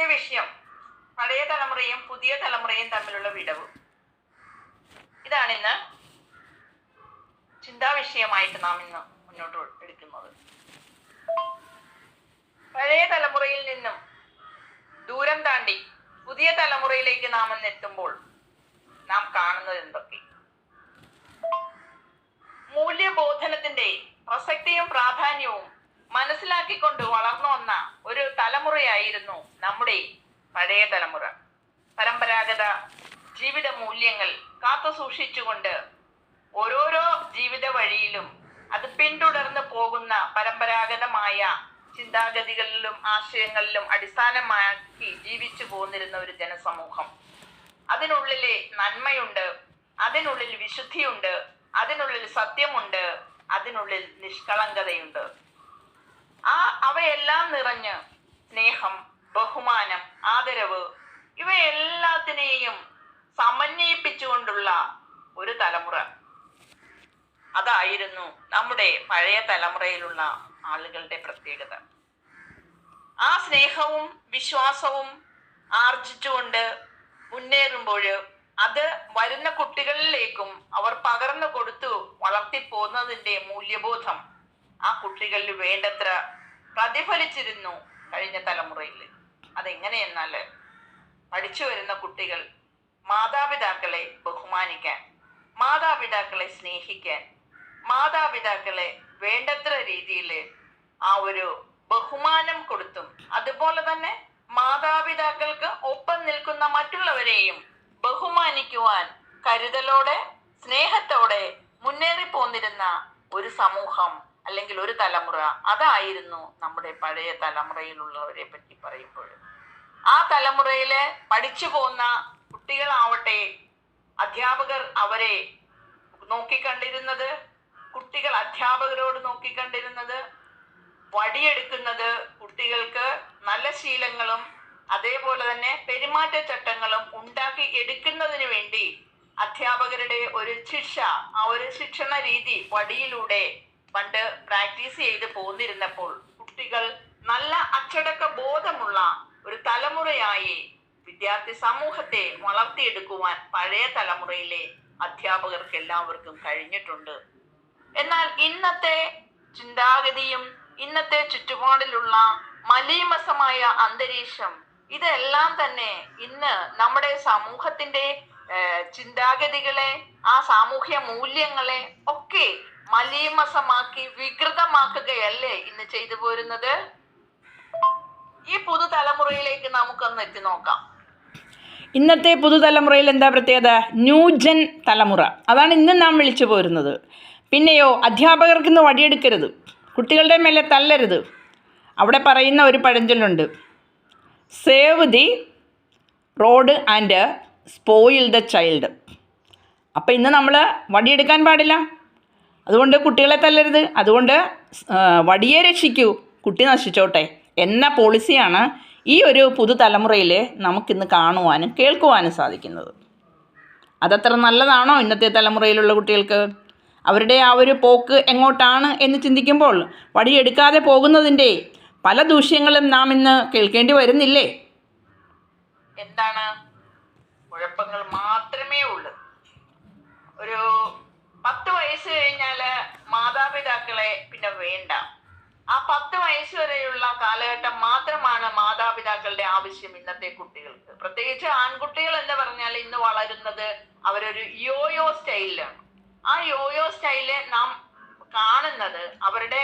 ഇന്നത്തെ വിഷയം പഴയ തലമുറയും പുതിയ തലമുറയും തമ്മിലുള്ള വിടവ്. ഇതാണ് ഇന്ന് ചിന്താ വിഷയമായിട്ട് നാം ഇന്ന് മുന്നോട്ട് എടുക്കുന്നത്. പഴയ തലമുറയിൽ നിന്നും ദൂരം താണ്ടി പുതിയ തലമുറയിലേക്ക് നാം എത്തുമ്പോൾ നാം കാണുന്നത് എന്തൊക്കെ? മൂല്യബോധനത്തിന്റെ പ്രസക്തിയും പ്രാധാന്യവും മനസ്സിലാക്കിക്കൊണ്ട് വളർന്നു വന്ന ഒരു തലമുറയായിരുന്നു നമ്മുടെ പഴയ തലമുറ. പരമ്പരാഗത ജീവിത മൂല്യങ്ങൾ കാത്തു സൂക്ഷിച്ചുകൊണ്ട് ഓരോരോ ജീവിത വഴിയിലും അത് പിന്തുടർന്ന് പോകുന്ന പരമ്പരാഗതമായ ചിന്താഗതികളിലും ആശയങ്ങളിലും അടിസ്ഥാനമാക്കി ജീവിച്ചു പോന്നിരുന്ന ഒരു ജനസമൂഹം. അതിനുള്ളിലെ നന്മയുണ്ട് അതിനുള്ളിൽ വിശുദ്ധിയുണ്ട് അതിനുള്ളിൽ സത്യമുണ്ട് അതിനുള്ളിൽ നിഷ്കളങ്കതയുണ്ട്. ആ അവയെല്ലാം നിറഞ്ഞ് സ്നേഹം ബഹുമാനം ആദരവ് ഇവയെല്ലാത്തിനെയും സമന്വയിപ്പിച്ചുകൊണ്ടുള്ള ഒരു തലമുറ. അതായിരുന്നു നമ്മുടെ പഴയ തലമുറയിലുള്ള ആളുകളുടെ പ്രത്യേകത. ആ സ്നേഹവും വിശ്വാസവും ആർജിച്ചുകൊണ്ട് മുന്നേറുമ്പോൾ അത് വരുന്ന കുട്ടികളിലേക്കും അവർ പകർന്നു കൊടുത്തു വളർത്തിപ്പോന്നതിന്റെ മൂല്യബോധം ആ കുട്ടികളിൽ വേണ്ടത്ര പ്രതിഫലിച്ചിരുന്നു കഴിഞ്ഞ തലമുറയിൽ അതെങ്ങനെയെന്നാൽ പഠിച്ചു വരുന്ന കുട്ടികൾ മാതാപിതാക്കളെ ബഹുമാനിക്കാൻ മാതാപിതാക്കളെ സ്നേഹിക്കാൻ മാതാപിതാക്കളെ വേണ്ടത്ര രീതിയിൽ ആ ഒരു ബഹുമാനം കൊടുത്തും അതുപോലെ തന്നെ മാതാപിതാക്കൾക്ക് ഒപ്പം നിൽക്കുന്ന മറ്റുള്ളവരെയും ബഹുമാനിക്കുവാൻ കരുതലോടെ സ്നേഹത്തോടെ മുന്നേറി പോന്നിരുന്ന ഒരു സമൂഹം അല്ലെങ്കിൽ ഒരു തലമുറ അതായിരുന്നു നമ്മുടെ പഴയ തലമുറയിലുള്ളവരെ പറ്റി പറയുമ്പോൾ ആ തലമുറയിൽ പഠിച്ചു പോന്ന കുട്ടികളാവട്ടെ അധ്യാപകർ അവരെ നോക്കിക്കണ്ടിരുന്നത് കുട്ടികൾ അധ്യാപകരോട് നോക്കിക്കണ്ടിരുന്നത് വടിയെടുക്കുന്നത് കുട്ടികൾക്ക് നല്ല ശീലങ്ങളും അതേപോലെ തന്നെ പെരുമാറ്റച്ചട്ടങ്ങളും ഉണ്ടാക്കി എടുക്കുന്നതിന് വേണ്ടി അധ്യാപകരുടെ ഒരു ശിക്ഷ ആ ഒരു ശിക്ഷണ രീതി വടിയിലൂടെ പണ്ട് പ്രാക്ടീസ് ചെയ്ത് പോന്നിരുന്നപ്പോൾ കുട്ടികൾ നല്ല അച്ചടക്ക ബോധമുള്ള ഒരു തലമുറയായി വിദ്യാർത്ഥി സമൂഹത്തെ വളർത്തിയെടുക്കുവാൻ പഴയ തലമുറയിലെ അധ്യാപകർക്ക് എല്ലാവർക്കും കഴിഞ്ഞിട്ടുണ്ട്. എന്നാൽ ഇന്നത്തെ ചിന്താഗതിയും ഇന്നത്തെ ചുറ്റുപാടിലുള്ള മലീമസമായ അന്തരീക്ഷം ഇതെല്ലാം തന്നെ ഇന്ന് നമ്മുടെ സമൂഹത്തിന്റെ ചിന്താഗതികളെ ആ സാമൂഹ്യ മൂല്യങ്ങളെ ഒക്കെ മലീമസമാക്കി വികൃതമാക്കുകയല്ലേ ഇന്ന് ചെയ്തു പോരുന്നത്? ഈ പുതുതലമുറയിലേക്ക് നമുക്കൊന്ന് എത്തി നോക്കാം. ഇന്നത്തെ പുതുതലമുറയിൽ എന്താ പ്രത്യേകത? ന്യൂജൻ തലമുറ. അതാണ് ഇന്ന് നാം വിളിച്ചു പോരുന്നത്. പിന്നെയോ അധ്യാപകർക്ക് ഇന്ന് വടിയെടുക്കരുത്. കുട്ടികളുടെ മേലെ തല്ലരുത്. അവിടെ പറയുന്ന ഒരു പഴഞ്ചൊല്ലുണ്ട്. Save the rod and spoil the child അപ്പോൾ ഇന്ന് നമ്മൾ വടിയെടുക്കാൻ പാടില്ല. അതുകൊണ്ട് കുട്ടികളെ തല്ലരുത്. അതുകൊണ്ട് വടിയെ രക്ഷിക്കൂ. കുട്ടി നശിച്ചോട്ടെ. എന്ന പോളിസിയാണ് ഈ ഒരു പുതുതലമുറയിൽ നമുക്കിന്ന് കാണുവാനും കേൾക്കുവാനും സാധിക്കുന്നത്. അതത്ര നല്ലതാണോ ഇന്നത്തെ തലമുറയിലുള്ള കുട്ടികൾക്ക്? അവരുടെ ആ ഒരു പോക്ക് എങ്ങോട്ടാണ് എന്ന് ചിന്തിക്കുമ്പോൾ വടിയെടുക്കാതെ പോകുന്നതിന്റെ പല ദൂഷ്യങ്ങളും നാം ഇന്ന് കേൾക്കേണ്ടി വരുന്നില്ലേ? എന്താണ്? കുഴപ്പങ്ങൾ മാത്രമേ ഉള്ളൂ. ഒരു പത്ത് വയസ്സ് മാതാപിതാക്കളെ പിന്നെ വേണ്ട. ആ പത്ത് വയസ്സ് വരെയുള്ള കാലഘട്ടം മാത്രമാണ് മാതാപിതാക്കളുടെ ആവശ്യം ഇന്നത്തെ കുട്ടികൾക്ക്. പ്രത്യേകിച്ച് ആൺകുട്ടികൾ എന്ന് പറഞ്ഞാൽ ഇന്ന് വളരുന്നത് അവരൊരു യോയോ സ്റ്റൈലിലാണ് ആ യോയോ സ്റ്റൈൽ നാം കാണുന്നത് അവരുടെ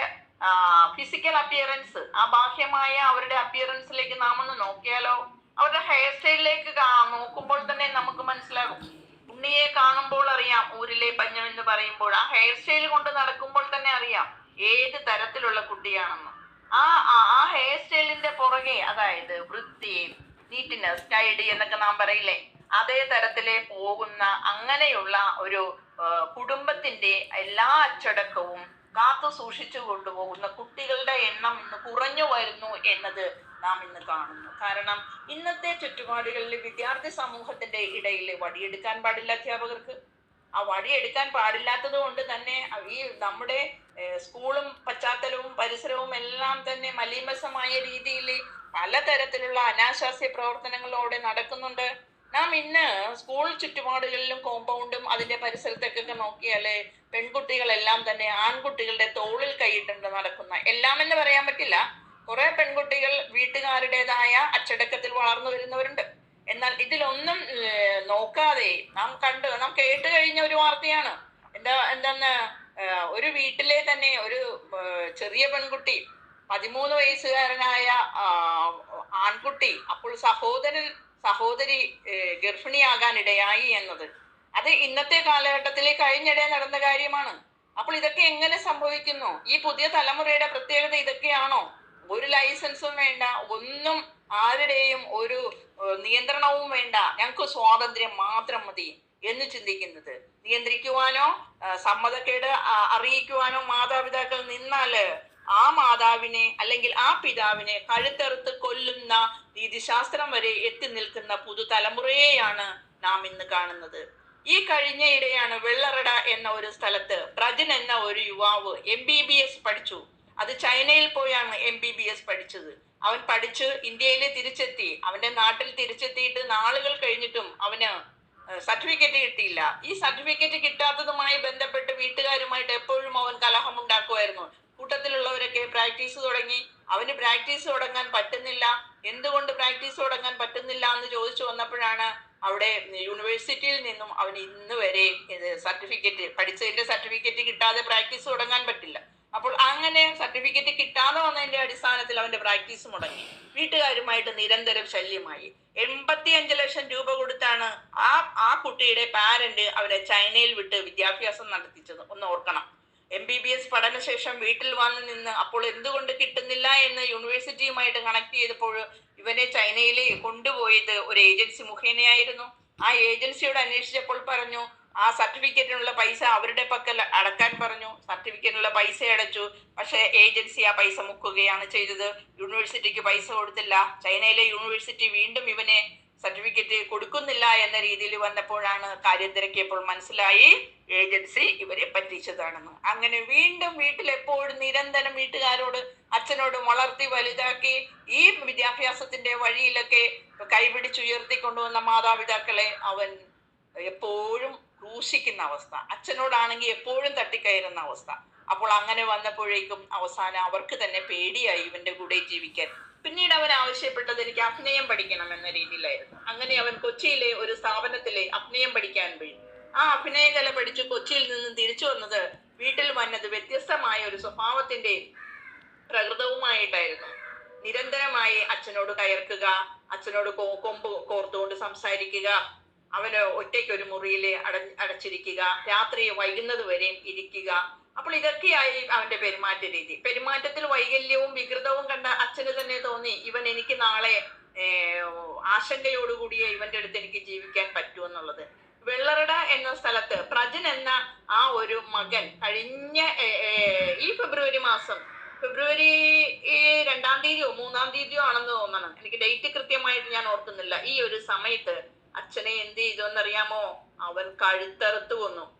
ഫിസിക്കൽ അപ്പിയറൻസ് ആ ബാഹ്യമായ അവരുടെ അപ്പിയറൻസിലേക്ക് നാം ഒന്ന് നോക്കിയാലോ? അവരുടെ ഹെയർ സ്റ്റൈലിലേക്ക് നോക്കുമ്പോൾ തന്നെ നമുക്ക് മനസ്സിലാകും. ഉണ്ണിയെ കാണുമ്പോൾ അറിയാം ഊരിലെ പഞ്ഞം എന്ന് പറയുമ്പോൾ. ആ ഹെയർ സ്റ്റൈൽ കൊണ്ട് നടക്കുമ്പോൾ തന്നെ അറിയാം ഏത് തരത്തിലുള്ള കുട്ടിയാണെന്ന്. ആ ആ- ഹെയർ സ്റ്റൈലിന്റെ പുറകെ അതായത് വൃത്തി നീറ്റ്നെസ് ടൈഡി എന്നൊക്കെ നാം പറയില്ലേ അതേ തരത്തിലെ പോകുന്ന അങ്ങനെയുള്ള ഒരു കുടുംബത്തിന്റെ എല്ലാ അച്ചടക്കവും കാത്തു സൂക്ഷിച്ചു കൊണ്ടുപോകുന്ന കുട്ടികളുടെ എണ്ണം ഇന്ന് കുറഞ്ഞു വരുന്നു എന്നത് നാം ഇന്ന് കാണുന്നു. കാരണം ഇന്നത്തെ ചുറ്റുപാടുകളിൽ വിദ്യാർത്ഥി സമൂഹത്തിന്റെ ഇടയിൽ വടിയെടുക്കാൻ പാടില്ല അധ്യാപകർക്ക്. ആ വടിയെടുക്കാൻ പാടില്ലാത്തത് കൊണ്ട് തന്നെ ഈ നമ്മുടെ സ്കൂളും പശ്ചാത്തലവും പരിസരവും എല്ലാം തന്നെ മലീമസമായ രീതിയിൽ പലതരത്തിലുള്ള അനാശാസ്യ പ്രവർത്തനങ്ങളോടെ നടക്കുന്നുണ്ട്. നാം ഇന്ന് സ്കൂൾ ചുറ്റുപാടുകളിലും കോമ്പൗണ്ടും അതിന്റെ പരിസരത്തേക്കൊക്കെ നോക്കിയാൽ പെൺകുട്ടികളെല്ലാം തന്നെ ആൺകുട്ടികളുടെ തോളിൽ കൈയിട്ടുണ്ട് നടക്കുന്ന. എല്ലാം എന്ന് പറയാൻ പറ്റില്ല. കുറെ പെൺകുട്ടികൾ വീട്ടുകാരുടേതായ അച്ചടക്കത്തിൽ വളർന്നു വരുന്നവരുണ്ട്. എന്നാൽ ഇതിലൊന്നും നോക്കാതെ നാം കണ്ടു നാം കേട്ട് കഴിഞ്ഞ ഒരു വാർത്തയാണ്. എന്താ എന്താന്ന് ഒരു വീട്ടിലെ തന്നെ ഒരു ചെറിയ പെൺകുട്ടി പതിമൂന്ന് വയസ്സുകാരനായ ആൺകുട്ടി അപ്പോൾ സഹോദരൻ സഹോദരി ഗർഭിണിയാകാനിടയായി എന്നത്. അത് ഇന്നത്തെ കാലഘട്ടത്തിലെ കഴിഞ്ഞിടെ നടന്ന കാര്യമാണ്. അപ്പോൾ ഇതൊക്കെ എങ്ങനെ സംഭവിക്കുന്നു? ഈ പുതിയ തലമുറയുടെ പ്രത്യേകത ഇതൊക്കെയാണോ? ഒരു ലൈസൻസും വേണ്ട ഒന്നും ആരുടെയും ഒരു നിയന്ത്രണവും വേണ്ട. ഞങ്ങൾക്ക് സ്വാതന്ത്ര്യം മാത്രം മതി എന്ന് ചിന്തിക്കുന്നത്. നിയന്ത്രിക്കുവാനോ സമ്മതക്കേട് അറിയിക്കുവാനോ മാതാപിതാക്കൾ നിന്നാൽ ആ മാതാവിനെ അല്ലെങ്കിൽ ആ പിതാവിനെ കഴുത്തെറുത്ത് കൊല്ലുന്ന രീതിശാസ്ത്രം വരെ എത്തി നിൽക്കുന്ന പുതുതലമുറയെയാണ് നാം ഇന്ന് കാണുന്നത്. ഈ കഴിഞ്ഞ ഇടെയാണ് വെള്ളറട എന്ന ഒരു സ്ഥലത്ത് പ്രജൻ എന്ന ഒരു യുവാവ് എം ബി ബി എസ് പഠിച്ചു. അത് ചൈനയിൽ പോയാണ് എം ബി ബി എസ് പഠിച്ചത്. അവൻ പഠിച്ച് ഇന്ത്യയിൽ തിരിച്ചെത്തി. അവന്റെ നാട്ടിൽ തിരിച്ചെത്തിയിട്ട് നാളുകൾ കഴിഞ്ഞിട്ടും അവന് സർട്ടിഫിക്കറ്റ് കിട്ടിയില്ല. ഈ സർട്ടിഫിക്കറ്റ് കിട്ടാത്തതുമായി ബന്ധപ്പെട്ട് വീട്ടുകാരുമായിട്ട് എപ്പോഴും അവൻ കലഹം കലഹമുണ്ടാക്കുമായിരുന്നു. കൂട്ടത്തിലുള്ളവരൊക്കെ പ്രാക്ടീസ് തുടങ്ങി. അവന് പ്രാക്ടീസ് തുടങ്ങാൻ പറ്റുന്നില്ല. എന്തുകൊണ്ട് പ്രാക്ടീസ് തുടങ്ങാൻ പറ്റുന്നില്ല എന്ന് ചോദിച്ചു വന്നപ്പോഴാണ് അവിടെ യൂണിവേഴ്സിറ്റിയിൽ നിന്നും അവന് ഇന്ന് വരെ സർട്ടിഫിക്കറ്റ് പഠിച്ചതിന്റെ സർട്ടിഫിക്കറ്റ് കിട്ടാതെ പ്രാക്ടീസ് തുടങ്ങാൻ പറ്റില്ല. അപ്പോൾ അങ്ങനെ സർട്ടിഫിക്കറ്റ് കിട്ടാതെ വന്നതിന്റെ അടിസ്ഥാനത്തിൽ അവന്റെ പ്രാക്ടീസ് മുടങ്ങി. വീട്ടുകാരുമായിട്ട് നിരന്തരം ശല്യമായി. എൺപത്തി അഞ്ച് ലക്ഷം രൂപ കൊടുത്താണ് ആ ആ കുട്ടിയുടെ പാരന്റ് അവരെ ചൈനയിൽ വിട്ട് വിദ്യാഭ്യാസം നടത്തിച്ചത്. ഒന്ന് ഓർക്കണം. എം ബി ബി എസ് പഠനശേഷം വീട്ടിൽ വന്ന് നിന്ന് അപ്പോൾ എന്തുകൊണ്ട് കിട്ടുന്നില്ല എന്ന് യൂണിവേഴ്സിറ്റിയുമായിട്ട് കണക്ട് ചെയ്തപ്പോൾ ഇവനെ ചൈനയിൽ കൊണ്ടുപോയത് ഒരു ഏജൻസി മുഖേനയായിരുന്നു. ആ ഏജൻസിയോട് അന്വേഷിച്ചപ്പോൾ പറഞ്ഞു ആ സർട്ടിഫിക്കറ്റിനുള്ള പൈസ അവരുടെ പക്കൽ അടക്കാൻ പറഞ്ഞു. സർട്ടിഫിക്കറ്റിനുള്ള പൈസ അടച്ചു. പക്ഷേ ഏജൻസി ആ പൈസ മുക്കുകയാണ് ചെയ്തത്. യൂണിവേഴ്സിറ്റിക്ക് പൈസ കൊടുത്തില്ല. ചൈനയിലെ യൂണിവേഴ്സിറ്റി വീണ്ടും ഇവനെ സർട്ടിഫിക്കറ്റ് കൊടുക്കുന്നില്ല എന്ന രീതിയിൽ വന്നപ്പോഴാണ് കാര്യം തിരക്കിയപ്പോൾ മനസ്സിലായി ഏജൻസി ഇവരെ പറ്റിച്ചതാണെന്ന്. അങ്ങനെ വീണ്ടും വീട്ടിൽ എപ്പോഴും നിരന്തരം വീട്ടുകാരോട് അച്ഛനോട് വളർത്തി വലുതാക്കി ഈ വിദ്യാഭ്യാസത്തിന്റെ വഴിയിലൊക്കെ കൈപിടിച്ചുയർത്തിക്കൊണ്ടുവന്ന മാതാപിതാക്കളെ അവൻ എപ്പോഴും ക്രൂശിക്കുന്ന അവസ്ഥ. അച്ഛനോടാണെങ്കിൽ എപ്പോഴും തട്ടിക്കയറുന്ന അവസ്ഥ. അപ്പോൾ അങ്ങനെ വന്നപ്പോഴേക്കും അവസാനം അവർക്ക് തന്നെ പേടിയായി ഇവന്റെ കൂടെ ജീവിക്കാൻ. പിന്നീട് അവൻ ആവശ്യപ്പെട്ടത് എനിക്ക് അഭിനയം പഠിക്കണം എന്ന രീതിയിലായിരുന്നു. അങ്ങനെ അവൻ കൊച്ചിയിലെ ഒരു സ്ഥാപനത്തിലെ അഭിനയം പഠിക്കാൻ പോയി. ആ അഭിനയകല പഠിച്ച് കൊച്ചിയിൽ നിന്നും തിരിച്ചു വന്നത് വീട്ടിൽ വന്നത് വ്യത്യസ്തമായ ഒരു സ്വഭാവത്തിന്റെ പ്രകൃതവുമായിട്ടായിരുന്നു. നിരന്തരമായി അച്ഛനോട് കയർക്കുക അച്ഛനോട് കൊമ്പ് കോർത്തുകൊണ്ട് സംസാരിക്കുക അവന് ഒറ്റയ്ക്ക് ഒരു മുറിയിൽ അട അടച്ചിരിക്കുക രാത്രി വൈകുന്നത് വരെയും ഇരിക്കുക. അപ്പോൾ ഇതൊക്കെയായി അവന്റെ പെരുമാറ്റ രീതി. പെരുമാറ്റത്തിൽ വൈകല്യവും വികൃതവും കണ്ട അച്ഛന് തന്നെ തോന്നി ഇവൻ എനിക്ക് നാളെ ആശങ്കയോടുകൂടിയ ഇവന്റെ അടുത്ത് എനിക്ക് ജീവിക്കാൻ പറ്റുമെന്നുള്ളത് വെള്ളറട എന്ന സ്ഥലത്ത് പ്രജൻ എന്ന ആ ഒരു മകൻ കഴിഞ്ഞ ഈ ഫെബ്രുവരി മാസം ഫെബ്രുവരി രണ്ടാം തീയതിയോ മൂന്നാം തീയതിയോ ആണെന്ന് തോന്നണം. എനിക്ക് ഡേറ്റ് കൃത്യമായിട്ട് ഞാൻ ഓർക്കുന്നില്ല. ഈ ഒരു സമയത്ത് അച്ഛനെ എന്ത് ചെയ്തോന്നറിയാമോ? അവൻ കഴുത്തറുത്ത് കൊന്നു.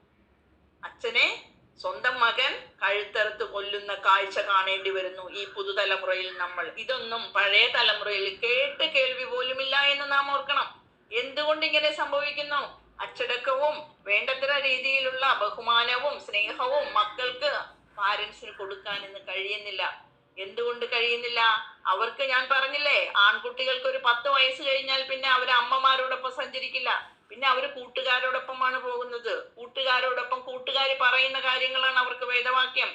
അച്ഛനെ സ്വന്തം മകൻ കഴുത്തറുത്ത് കൊല്ലുന്ന കാഴ്ച കാണേണ്ടി വരുന്നു ഈ പുതുതലമുറയിൽ നമ്മൾ. ഇതൊന്നും പഴയ തലമുറയിൽ കേട്ട് കേൾവി പോലുമില്ല എന്ന് നാം ഓർക്കണം. എന്തുകൊണ്ട് ഇങ്ങനെ സംഭവിക്കുന്നു? അച്ചടക്കവും വേണ്ടത്ര രീതിയിലുള്ള ബഹുമാനവും സ്നേഹവും മക്കൾക്ക് പാരന്റ്സിന് കൊടുക്കാൻ ഇന്ന് കഴിയുന്നില്ല. എന്തുകൊണ്ട് കഴിയുന്നില്ല? അവർക്ക് ഞാൻ പറഞ്ഞില്ലേ ആൺകുട്ടികൾക്ക് ഒരു പത്ത് വയസ്സ് കഴിഞ്ഞാൽ പിന്നെ അവർ അമ്മമാരോടൊപ്പം സഞ്ചരിക്കില്ല. പിന്നെ അവർ കൂട്ടുകാരോടൊപ്പമാണ് പോകുന്നത്. കൂട്ടുകാരോടൊപ്പം കൂട്ടുകാർ പറയുന്ന കാര്യങ്ങളാണ് അവർക്ക് വേദവാക്യം.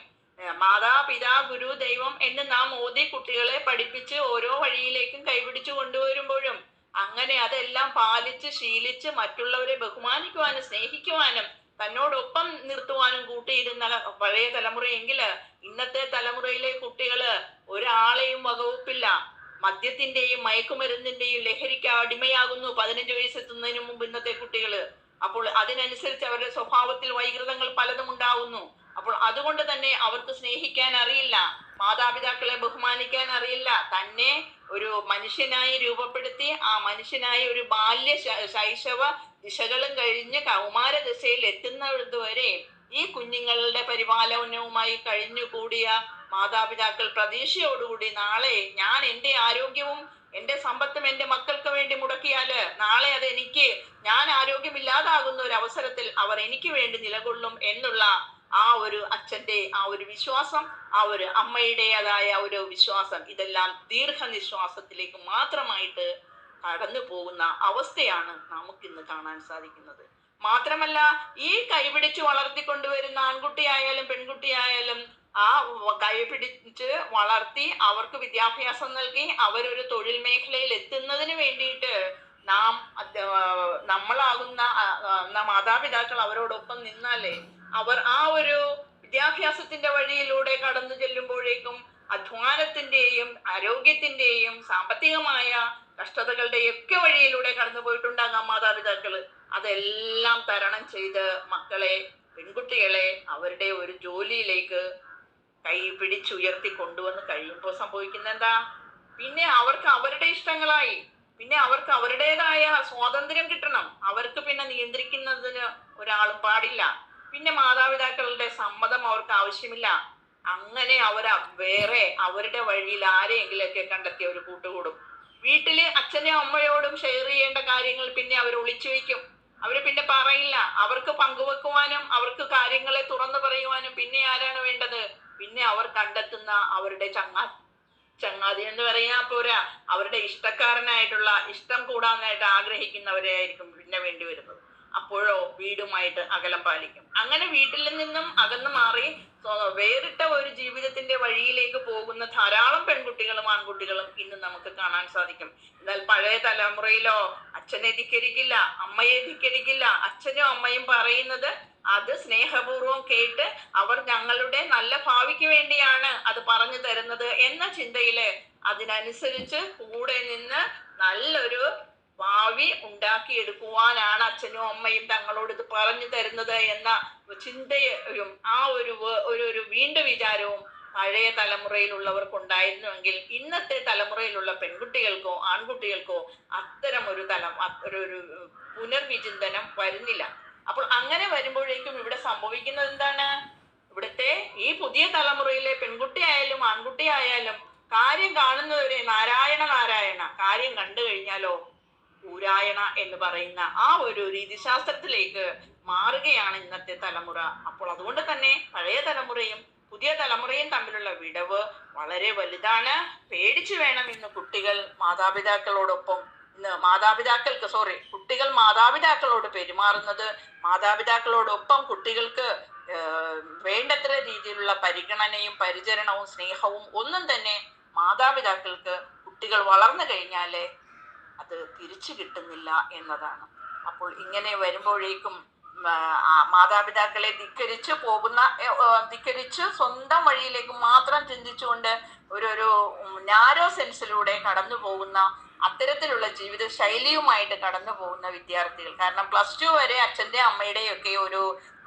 മാതാ പിതാ ഗുരു ദൈവം എന്ന് നാം ഓതി കുട്ടികളെ പഠിപ്പിച്ച് ഓരോ വഴിയിലേക്കും കൈപിടിച്ചു കൊണ്ടുവരുമ്പോഴും അങ്ങനെ അതെല്ലാം പാലിച്ച് ശീലിച്ച് മറ്റുള്ളവരെ ബഹുമാനിക്കുവാനും സ്നേഹിക്കുവാനും തന്നോടൊപ്പം നിർത്തുവാനും കൂട്ടിയിരുന്ന പഴയ തലമുറയെങ്കിൽ ഇന്നത്തെ തലമുറയിലെ കുട്ടികൾ ഒരാളെയും വകവെപ്പില്ല. മദ്യത്തിന്റെയും മയക്കുമരുന്നിന്റെയും ലഹരിക്ക് അടിമയാകുന്നു പതിനഞ്ച് വയസ്സെത്തുന്നതിന് മുമ്പ് ഇന്നത്തെ കുട്ടികൾ. അപ്പോൾ അതിനനുസരിച്ച് അവരുടെ സ്വഭാവത്തിൽ വൈകൃതങ്ങൾ പലതും ഉണ്ടാവുന്നു. അപ്പോൾ അതുകൊണ്ട് തന്നെ അവർക്ക് സ്നേഹിക്കാൻ അറിയില്ല. മാതാപിതാക്കളെ ബഹുമാനിക്കാൻ അറിയില്ല. തന്നെ ഒരു മനുഷ്യനായി രൂപപ്പെടുത്തി ആ മനുഷ്യനായി ഒരു ബാല്യ ശൈശവ ദിശകളും കഴിഞ്ഞ് കൗമാര ദിശയിൽ എത്തുന്നതുവരെ ഈ കുഞ്ഞുങ്ങളുടെ പരിപാലനവുമായി കഴിഞ്ഞുകൂടിയ മാതാപിതാക്കൾ പ്രതീക്ഷയോടുകൂടി നാളെ ഞാൻ എന്റെ ആരോഗ്യവും എന്റെ സമ്പത്തും എന്റെ മക്കൾക്ക് വേണ്ടി മുടക്കിയാൽ നാളെ അത് എനിക്ക് ഞാൻ ആരോഗ്യമില്ലാതാകുന്ന ഒരു അവസരത്തിൽ അവർ എനിക്ക് വേണ്ടി നിലകൊള്ളും എന്നുള്ള ആ ഒരു അച്ഛന്റെ ആ ഒരു വിശ്വാസം ആ ഒരു അമ്മയുടേതായ ഒരു വിശ്വാസം ഇതെല്ലാം ദീർഘനിശ്വാസത്തിലേക്ക് മാത്രമായിട്ട് കടന്നു പോകുന്ന അവസ്ഥയാണ് നമുക്ക് ഇന്ന് കാണാൻ സാധിക്കുന്നത്. മാത്രമല്ല ഈ കൈപിടിച്ച് വളർത്തിക്കൊണ്ടുവരുന്ന ആൺകുട്ടിയായാലും പെൺകുട്ടിയായാലും ആ കൈപിടിച്ച് വളർത്തി അവർക്ക് വിദ്യാഭ്യാസം നൽകി അവരൊരു തൊഴിൽ മേഖലയിൽ എത്തുന്നതിന് വേണ്ടിയിട്ട് നാം നമ്മളാകുന്ന മാതാപിതാക്കൾ അവരോടൊപ്പം നിന്നാലേ അവർ ആ ഒരു വിദ്യാഭ്യാസത്തിന്റെ വഴിയിലൂടെ കടന്നു ചെല്ലുമ്പോഴേക്കും അധ്വാനത്തിന്റെയും ആരോഗ്യത്തിന്റെയും സാമ്പത്തികമായ കഷ്ടതകളുടെയും ഒക്കെ വഴിയിലൂടെ കടന്നു പോയിട്ടുണ്ടാകാം മാതാപിതാക്കൾ. അതെല്ലാം തരണം ചെയ്ത് മക്കളെ പെൺകുട്ടികളെ അവരുടെ ഒരു ജോലിയിലേക്ക് കൈ പിടിച്ചുയർത്തി കൊണ്ടുവന്ന് കഴിയുമ്പോൾ സംഭവിക്കുന്ന എന്താ പിന്നെ അവർക്ക് അവരുടെ ഇഷ്ടങ്ങളായി. പിന്നെ അവർക്ക് അവരുടേതായ സ്വാതന്ത്ര്യം കിട്ടണം. അവർക്ക് പിന്നെ നിയന്ത്രിക്കുന്നതിന് ഒരാളും പാടില്ല. പിന്നെ മാതാപിതാക്കളുടെ സമ്മതം അവർക്ക് ആവശ്യമില്ല. അങ്ങനെ അവർ വേറെ അവരുടെ വഴിയിൽ ആരെയെങ്കിലൊക്കെ കണ്ടെത്തി അവർ കൂട്ടുകൂടും. വീട്ടിൽ അച്ഛനെയും അമ്മയോടും ഷെയർ ചെയ്യേണ്ട കാര്യങ്ങൾ പിന്നെ അവർ ഒളിച്ചു വയ്ക്കും. അവർ പിന്നെ പറയില്ല. അവർക്ക് പങ്കുവെക്കുവാനും അവർക്ക് കാര്യങ്ങളെ തുറന്നു പറയുവാനും പിന്നെ ആരാണ് വേണ്ടത്? പിന്നെ അവർ കണ്ടെത്തുന്ന അവരുടെ ചങ്ങാ ചങ്ങാതി എന്ന് പറയാ പോരാ. അവരുടെ ഇഷ്ടക്കാരനായിട്ടുള്ള ഇഷ്ടം കൂടാനായിട്ട് ആഗ്രഹിക്കുന്നവരെ ആയിരിക്കും പിന്നെ വേണ്ടി വരുന്നത്. അപ്പോഴോ വീടുമായിട്ട് അകലം പാലിക്കും. അങ്ങനെ വീട്ടിൽ നിന്നും അകന്നു മാറി വേറിട്ട ഒരു ജീവിതത്തിന്റെ വഴിയിലേക്ക് പോകുന്ന ധാരാളം പെൺകുട്ടികളും ആൺകുട്ടികളും ഇന്ന് നമുക്ക് കാണാൻ സാധിക്കും. എന്നാൽ പഴയ തലമുറയിലോ അച്ഛനെ ധിക്കരിക്കില്ല അമ്മയെ ധിക്കരിക്കില്ല അച്ഛനും അമ്മയും പറയുന്നത് അത് സ്നേഹപൂർവം കേട്ട് അവർ ഞങ്ങളുടെ നല്ല ഭാവിക്ക് വേണ്ടിയാണ് അത് പറഞ്ഞു തരുന്നത് എന്ന ചിന്തയിൽ അതിനനുസരിച്ച് കൂടെ നിന്ന് നല്ലൊരു ഭാവി ഉണ്ടാക്കിയെടുക്കുവാനാണ് അച്ഛനും അമ്മയും തങ്ങളോട് ഇത് പറഞ്ഞു തരുന്നത് എന്ന ചിന്തയും ആ ഒരു ഒരു ഒരു വീണ്ടും വിചാരവും പഴയ തലമുറയിലുള്ളവർക്കുണ്ടായിരുന്നുവെങ്കിൽ ഇന്നത്തെ തലമുറയിലുള്ള പെൺകുട്ടികൾക്കോ ആൺകുട്ടികൾക്കോ അത്തരം ഒരു തലം ഒരു ഒരു പുനർവിചിന്തനം വരുന്നില്ല. അപ്പോൾ അങ്ങനെ വരുമ്പോഴേക്കും ഇവിടെ സംഭവിക്കുന്നത് എന്താണ്? ഇവിടുത്തെ ഈ പുതിയ തലമുറയിലെ പെൺകുട്ടിയായാലും ആൺകുട്ടിയായാലും കാര്യം കാണുന്നവരെ നാരായണ നാരായണ. കാര്യം കണ്ടു കഴിഞ്ഞാലോ ഊരായണ എന്ന് പറയുന്ന ആ ഒരു രീതിശാസ്ത്രത്തിലേക്ക് മാറുകയാണ് ഇന്നത്തെ തലമുറ. അപ്പോൾ അതുകൊണ്ട് തന്നെ പഴയ തലമുറയും പുതിയ തലമുറയും തമ്മിലുള്ള വിടവ് വളരെ വലുതാണ്. പേടിച്ചു വേണം ഇന്ന് കുട്ടികൾ മാതാപിതാക്കളോടൊപ്പം ഇന്ന് മാതാപിതാക്കൾക്ക് സോറി കുട്ടികൾ മാതാപിതാക്കളോട് പെരുമാറുന്നത്. മാതാപിതാക്കളോടൊപ്പം കുട്ടികൾക്ക് വേണ്ടത്ര രീതിയിലുള്ള പരിഗണനയും പരിചരണവും സ്നേഹവും ഒന്നും തന്നെ മാതാപിതാക്കൾക്ക് കുട്ടികൾ വളർന്നു കഴിഞ്ഞാലേ അത് തിരിച്ചു കിട്ടുന്നില്ല എന്നതാണ്. അപ്പോൾ ഇങ്ങനെ വരുമ്പോഴേക്കും മാതാപിതാക്കളെ ധിക്കരിച്ച് പോകുന്ന ധിക്കരിച്ച് സ്വന്തം വഴിയിലേക്ക് മാത്രം ചിന്തിച്ചുകൊണ്ട് ഒരു ഒരു നാരോ സെൻസിലൂടെ കടന്നു പോകുന്ന അത്തരത്തിലുള്ള ജീവിത ശൈലിയുമായിട്ട് കടന്നു പോകുന്ന വിദ്യാർത്ഥികൾ. കാരണം പ്ലസ് ടു വരെ അച്ഛന്റെ അമ്മയുടെയും ഒക്കെ ഒരു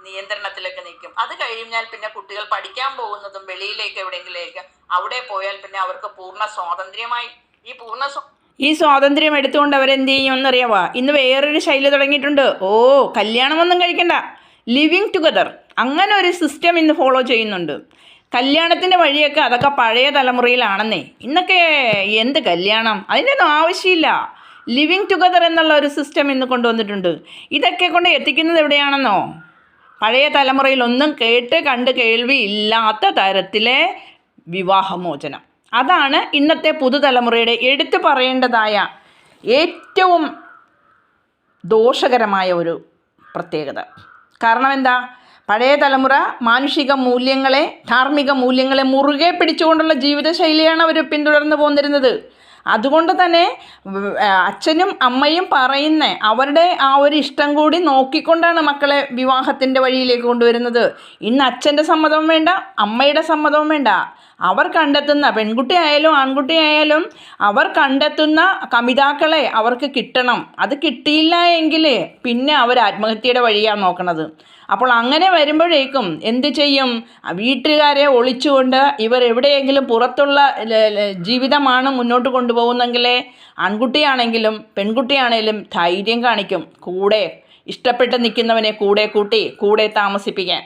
നിയന്ത്രണത്തിലൊക്കെ നിൽക്കും. അത് കഴിഞ്ഞാൽ പിന്നെ കുട്ടികൾ പഠിക്കാൻ പോകുന്നതും വെളിയിലേക്ക് എവിടെയെങ്കിലേക്ക് അവിടെ പോയാൽ പിന്നെ അവർക്ക് പൂർണ സ്വാതന്ത്ര്യമായി. ഈ പൂർണ ഈ സ്വാതന്ത്ര്യം എടുത്തുകൊണ്ട് അവരെന്ത് ചെയ്യുമെന്നറിയാവാ ഇന്ന് വേറൊരു ശൈലി തുടങ്ങിയിട്ടുണ്ട്. ഓ കല്യാണമൊന്നും കഴിക്കണ്ട. ലിവിങ് ടുഗദർ അങ്ങനെ ഒരു സിസ്റ്റം ഇന്ന് ഫോളോ ചെയ്യുന്നുണ്ട്. കല്യാണത്തിന്റെ വഴിയൊക്കെ അതൊക്കെ പഴയ തലമുറയിലാണെന്നേ. ഇന്നൊക്കെ എന്ത് കല്യാണം? അതിന്റെയൊന്നും ആവശ്യമില്ല. ലിവിങ് ടുഗദർ എന്നുള്ള ഒരു സിസ്റ്റം ഇന്ന് കൊണ്ടുവന്നിട്ടുണ്ട്. ഇതൊക്കെ കൊണ്ട് എത്തിക്കുന്നത് എവിടെയാണെന്നോ? പഴയ തലമുറയിൽ ഒന്നും കേട്ട് കണ്ട് കേൾവി ഇല്ലാത്ത തരത്തിലെ വിവാഹമോചനം. അതാണ് ഇന്നത്തെ പുതുതലമുറയുടെ എടുത്തു പറയേണ്ടതായ ഏറ്റവും ദോഷകരമായ ഒരു പ്രത്യേകത. കാരണം എന്താ? പഴയ തലമുറ മാനുഷിക മൂല്യങ്ങളെ ധാർമ്മിക മൂല്യങ്ങളെ മുറുകെ പിടിച്ചുകൊണ്ടുള്ള ജീവിതശൈലിയാണ് അവർ പിന്തുടർന്നു പോന്നിരുന്നത്. അതുകൊണ്ട് തന്നെ അച്ഛനും അമ്മയും പറയുന്ന അവരുടെ ആ ഒരു ഇഷ്ടം കൂടി നോക്കിക്കൊണ്ടാണ് മക്കളെ വിവാഹത്തിന്റെ വഴിയിലേക്ക് കൊണ്ടുവരുന്നത്. ഇന്ന് അച്ഛന്റെ സമ്മതവും വേണ്ട അമ്മയുടെ സമ്മതവും വേണ്ട. അവർ കണ്ടെത്തുന്ന പെൺകുട്ടി ആയാലും ആൺകുട്ടി ആയാലും അവർ കണ്ടെത്തുന്ന കമിതാക്കളെ അവർക്ക് കിട്ടണം. അത് കിട്ടിയില്ല എങ്കിൽ പിന്നെ അവർ ആത്മഹത്യയുടെ വഴിയാണ് നോക്കണത്. അപ്പോൾ അങ്ങനെ വരുമ്പോഴേക്കും എന്ത് ചെയ്യും? വീട്ടുകാരെ ഒളിച്ചുകൊണ്ട് ഇവർ എവിടെയെങ്കിലും പുറത്തുള്ള ജീവിതമാണ് മുന്നോട്ട് കൊണ്ടുപോകുന്നെങ്കിൽ ആൺകുട്ടിയാണെങ്കിലും പെൺകുട്ടിയാണെങ്കിലും ധൈര്യം കാണിക്കും. കൂടെ ഇഷ്ടപ്പെട്ട് നിൽക്കുന്നവനെ കൂടെ കൂട്ടി കൂടെ താമസിപ്പിക്കാൻ.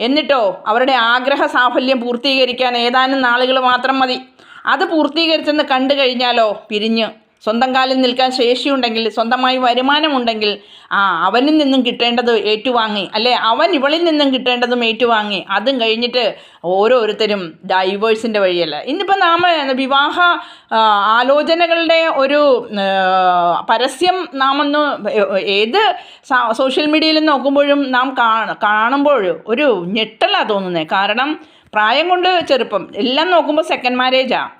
എന്നിട്ടോ അവരുടെ ആഗ്രഹ സാഫല്യം പൂർത്തീകരിക്കാൻ ഏതാനും നാളുകൾ മാത്രം മതി. അത് പൂർത്തീകരിച്ചെന്ന് കണ്ടു കഴിഞ്ഞാലോ? പിരിഞ്ഞ്. സ്വന്തം കാലിൽ നിൽക്കാൻ ശേഷിയുണ്ടെങ്കിൽ സ്വന്തമായി വരുമാനമുണ്ടെങ്കിൽ ആ അവനിൽ നിന്നും കിട്ടേണ്ടത് ഏറ്റുവാങ്ങി. അല്ലേ? അവൻ ഇവളിൽ നിന്നും കിട്ടേണ്ടതും ഏറ്റുവാങ്ങി. അതും കഴിഞ്ഞിട്ട് ഓരോരുത്തരും ഡൈവേഴ്സിന്റെ വഴിയല്ല. ഇന്നിപ്പോൾ നാം വിവാഹ ആലോചനകളുടെ ഒരു പരസ്യം നാം ഒന്ന് ഏത് സോഷ്യൽ മീഡിയയിൽ നോക്കുമ്പോഴും നാം കാണ കാണുമ്പോൾ ഒരു ഞെട്ടലാണ് തോന്നുന്നത് കാരണം പ്രായം കൊണ്ട് ചെറുപ്പം. എല്ലാം നോക്കുമ്പോൾ സെക്കൻഡ് മാരേജാണ്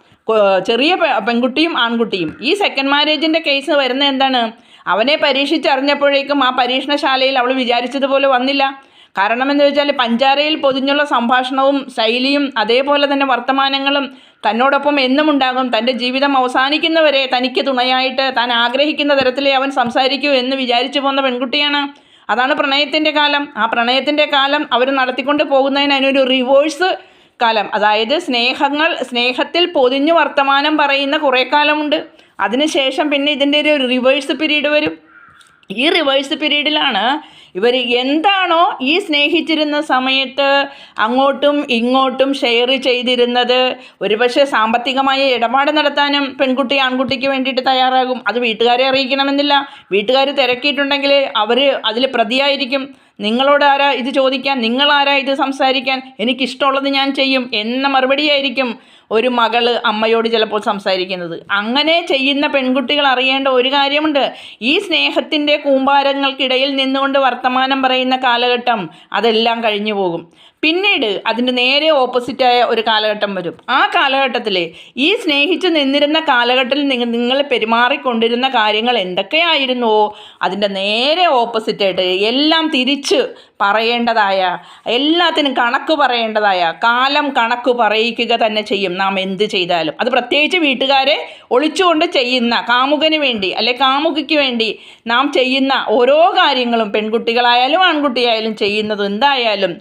ചെറിയ പെൺകുട്ടിയും ആൺകുട്ടിയും. ഈ സെക്കൻഡ് മാരേജിന്റെ കേസ് വരുന്നത് എന്താണ്? അവനെ പരീക്ഷിച്ചറിഞ്ഞപ്പോഴേക്കും ആ പരീക്ഷണശാലയിൽ അവൾ വിചാരിച്ചതുപോലെ വന്നില്ല. കാരണം എന്ന് വെച്ചാൽ പഞ്ചാരയിൽ പൊതിഞ്ഞുള്ള സംഭാഷണവും ശൈലിയും അതേപോലെ തന്നെ വർത്തമാനങ്ങളും തന്നോടൊപ്പം എന്നും ഉണ്ടാകും. തന്റെ ജീവിതം അവസാനിക്കുന്നവരെ തനിക്ക് തുണയായിട്ട് താൻ ആഗ്രഹിക്കുന്ന തരത്തിലേ അവൻ സംസാരിക്കൂ എന്ന് വിചാരിച്ചു പോകുന്ന പെൺകുട്ടിയാണ്. അതാണ് പ്രണയത്തിന്റെ കാലം. ആ പ്രണയത്തിന്റെ കാലം അവർ നടത്തിക്കൊണ്ട് പോകുന്നതിന് അതിനൊരു റിവേഴ്സ് കാലം. അതായത് സ്നേഹങ്ങൾ സ്നേഹത്തിൽ പൊതിഞ്ഞു വർത്തമാനം പറയുന്ന കുറേ കാലമുണ്ട്. അതിനുശേഷം പിന്നെ ഇതിന്റെ ഒരു റിവേഴ്സ് പീരീഡ് വരും. ഈ റിവേഴ്സ് പീരീഡിലാണ് ഇവർ എന്താണോ ഈ സ്നേഹിച്ചിരുന്ന സമയത്ത് അങ്ങോട്ടും ഇങ്ങോട്ടും ഷെയർ ചെയ്തിരുന്നത്. ഒരുപക്ഷെ സാമ്പത്തികമായ ഇടപാട് നടത്താനും പെൺകുട്ടി ആൺകുട്ടിക്ക് വേണ്ടിയിട്ട് തയ്യാറാകും. അത് വീട്ടുകാരെ അറിയിക്കണമെന്നില്ല. വീട്ടുകാർ തിരക്കിയിട്ടുണ്ടെങ്കിൽ അവർ അതിൽ പ്രതിയായിരിക്കും. നിങ്ങളോട് ആരാ ഇത് ചോദിക്കാൻ? നിങ്ങളാരാ ഇത് സംസാരിക്കാൻ? എനിക്കിഷ്ടമുള്ളത് ഞാൻ ചെയ്യും. എന്ന മറുപടിയായിരിക്കും ഒരു മകൾ അമ്മയോട് ചിലപ്പോൾ സംസാരിക്കുന്നത്. അങ്ങനെ ചെയ്യുന്ന പെൺകുട്ടികൾ അറിയേണ്ട ഒരു കാര്യമുണ്ട്. ഈ സ്നേഹത്തിന്റെ കൂമ്പാരങ്ങൾക്കിടയിൽ നിന്നുകൊണ്ട് വർത്തമാനം പറയുന്ന കാലഘട്ടം അതെല്ലാം കഴിഞ്ഞു പോകും പിന്നീട് അതിന്റെ നേരെ ഓപ്പോസിറ്റായ ഒരു കാലഘട്ടം വരും. ആ കാലഘട്ടത്തിൽ ഈ സ്നേഹിച്ച് നിന്നിരുന്ന കാലഘട്ടത്തിൽ നിങ്ങൾ പെരുമാറിക്കൊണ്ടിരുന്ന കാര്യങ്ങൾ എന്തൊക്കെയായിരുന്നുവോ അതിന്റെ നേരെ ഓപ്പോസിറ്റായിട്ട് എല്ലാം തിരിച്ച് പറയേണ്ടതായ എല്ലാത്തിനും കണക്ക് പറയേണ്ടതായ കാലം കണക്ക് പറയിക്കുക തന്നെ ചെയ്യും നാം എന്ത് ചെയ്താലും. അത് പ്രത്യേകിച്ച് വീട്ടുകാരെ ഒളിച്ചുകൊണ്ട് ചെയ്യുന്ന കാമുകന് വേണ്ടി അല്ലെ കാമുകിക്ക് വേണ്ടി നാം ചെയ്യുന്ന ഓരോ കാര്യങ്ങളും പെൺകുട്ടികളായാലും ആൺകുട്ടിയായാലും ചെയ്യുന്നത് എന്തായാലും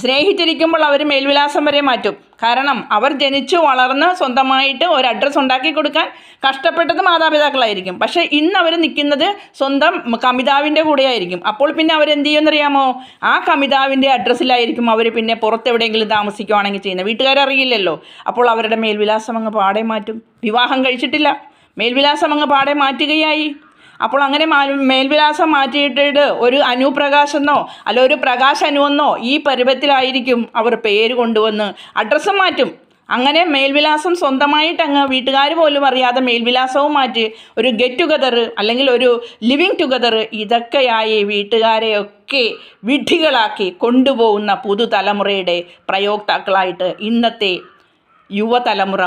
സ്നേഹിച്ചിരിക്കുമ്പോൾ അവർ മേൽവിലാസം വരെ മാറ്റും. കാരണം അവർ ജനിച്ചു വളർന്ന് സ്വന്തമായിട്ട് ഒരു അഡ്രസ്സ് ഉണ്ടാക്കി കൊടുക്കാൻ കഷ്ടപ്പെട്ടത് മാതാപിതാക്കളായിരിക്കും. പക്ഷേ ഇന്ന് അവർ നിൽക്കുന്നത് സ്വന്തം കമിതാവിന്റെ കൂടെയായിരിക്കും. അപ്പോൾ പിന്നെ അവരെന്ത് ചെയ്യുമെന്നറിയാമോ? ആ കമിതാവിന്റെ അഡ്രസ്സിലായിരിക്കും അവർ പിന്നെ പുറത്തെവിടെയെങ്കിലും താമസിക്കുവാണെങ്കിൽ ചെയ്യുന്നത്. വീട്ടുകാരറിയില്ലല്ലോ അപ്പോൾ അവരുടെ മേൽവിലാസം അങ്ങ് പാടെ മാറ്റും. വിവാഹം കഴിച്ചിട്ടില്ല. മേൽവിലാസം അങ്ങ് പാടെ മാറ്റുകയായി. അപ്പോൾ അങ്ങനെ മേൽവിലാസം മാറ്റിയിട്ടിട്ട് ഒരു അനുപ്രകാശ് എന്നോ അല്ല ഒരു പ്രകാശ് അനുവെന്നോ ഈ പരുവത്തിലായിരിക്കും അവർ പേര് കൊണ്ടുവന്ന് അഡ്രസ്സും മാറ്റും. അങ്ങനെ മേൽവിലാസം സ്വന്തമായിട്ട് അങ്ങ് വീട്ടുകാർ പോലും അറിയാതെ മേൽവിലാസവും മാറ്റി ഒരു ഗെറ്റ് ടുഗദർ അല്ലെങ്കിൽ ഒരു ലിവിങ് ടുഗദർ ഇതൊക്കെയായി വീട്ടുകാരെയൊക്കെ വിഡ്ഢികളാക്കി കൊണ്ടുപോകുന്ന പുതുതലമുറയുടെ പ്രയോക്താക്കളായിട്ട് ഇന്നത്തെ യുവതലമുറ